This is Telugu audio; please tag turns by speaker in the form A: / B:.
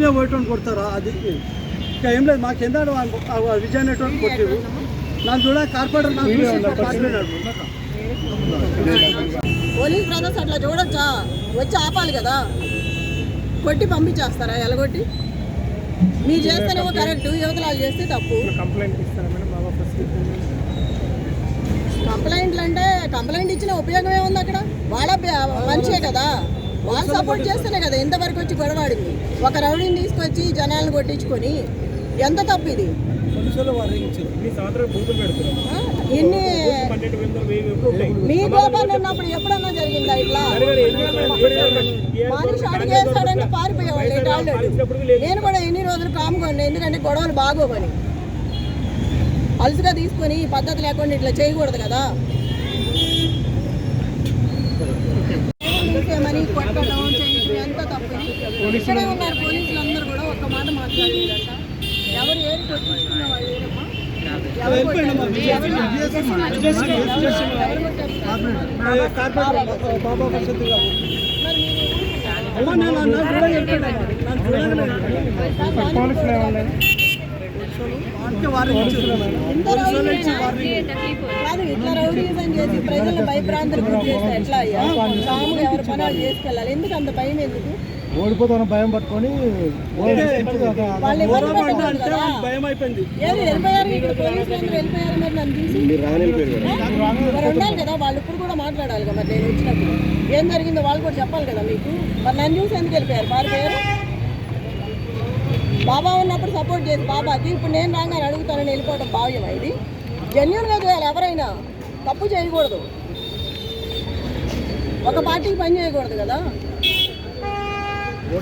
A: మేము కొడతారా? అది ఇంకా ఏం లేదు మాకు ఎంత విజయ్ నెట్వర్క్ కొట్టేవి నాకు చూడ కార్పొరేటర్.
B: పోలీస్ బ్రదర్స్ అట్లా చూడొచ్చా? వచ్చి ఆపాలి కదా. కొట్టి పంపించేస్తారా? ఎలగొట్టి? మీరు చేస్తేనేమో కరెక్ట్ యువతలాలు చేస్తే తప్పు.
C: కంప్లైంట్ ఇస్తారా మేడం? బాబా ఫస్ట్
B: కంప్లైంట్లు అంటే కంప్లైంట్ ఇచ్చిన ఉపయోగం ఏముంది అక్కడ. వాళ్ళ మనిషే కదా. వాళ్ళు సపోర్ట్ చేస్తేనే కదా ఇంతవరకు వచ్చి గొడవాడింది. ఒక రౌడీని తీసుకొచ్చి జనాలను కొట్టించుకొని ఎంత తప్పు ఇది? ఎన్ని మీ గోపాలు ఉన్నప్పుడు ఎప్పుడన్నా జరిగిందా ఇట్లా? మాని షాట్ చేస్తాడంటే పారిపోయేవాళ్ళు ఆల్రెడీ నేను కూడా ఎన్ని రోజులు కాముకోండి ఎందుకంటే గొడవలు బాగోవని. అలసిగా తీసుకొని పద్ధతి లేకుండా ఇట్లా చేయకూడదు కదా ఇంకేమని కొట్టడం చేయడం ఎంత తప్పు ఇది? ఇక్కడే ఉన్నారు పోలీసులు అందరూ కూడా ఒక్క మాట మాట్లాడారంట ఎవరు కొట్టించుకున్న వాళ్ళు
A: బాబా
C: పోలీసులు ఏమన్నా
A: వారికి వారు
B: ఇట్లా రౌడీజం చేసి ప్రజలను భయభ్రాంతులు గురి చేస్తే ఎట్లా అయ్యా? సాములు ఎవరి పని వాళ్ళు చేసుకెళ్ళాలి. ఎందుకు అంత భయం ఎందుకు?
D: ఓడిపోతాను భయం పట్టుకొని
B: ఉండాలి కదా వాళ్ళు ఇప్పుడు కూడా మాట్లాడాలి కదా మరి నేను వచ్చినప్పుడు. ఏం జరిగిందో వాళ్ళు కూడా చెప్పాలి కదా మీకు? మరి నన్ను చూసి ఎందుకు వెళ్ళిపోయారు? పారిపోయారు బాబా ఉన్నప్పుడు సపోర్ట్ చేసి బాబాకి. ఇప్పుడు నేను రాగానే అడుగుతానని వెళ్ళిపోవడం భావ్యమా ఇది? జెన్యున్గా చేయాలి ఎవరైనా. తప్పు చేయకూడదు. ఒక పార్టీకి పని చేయకూడదు కదా.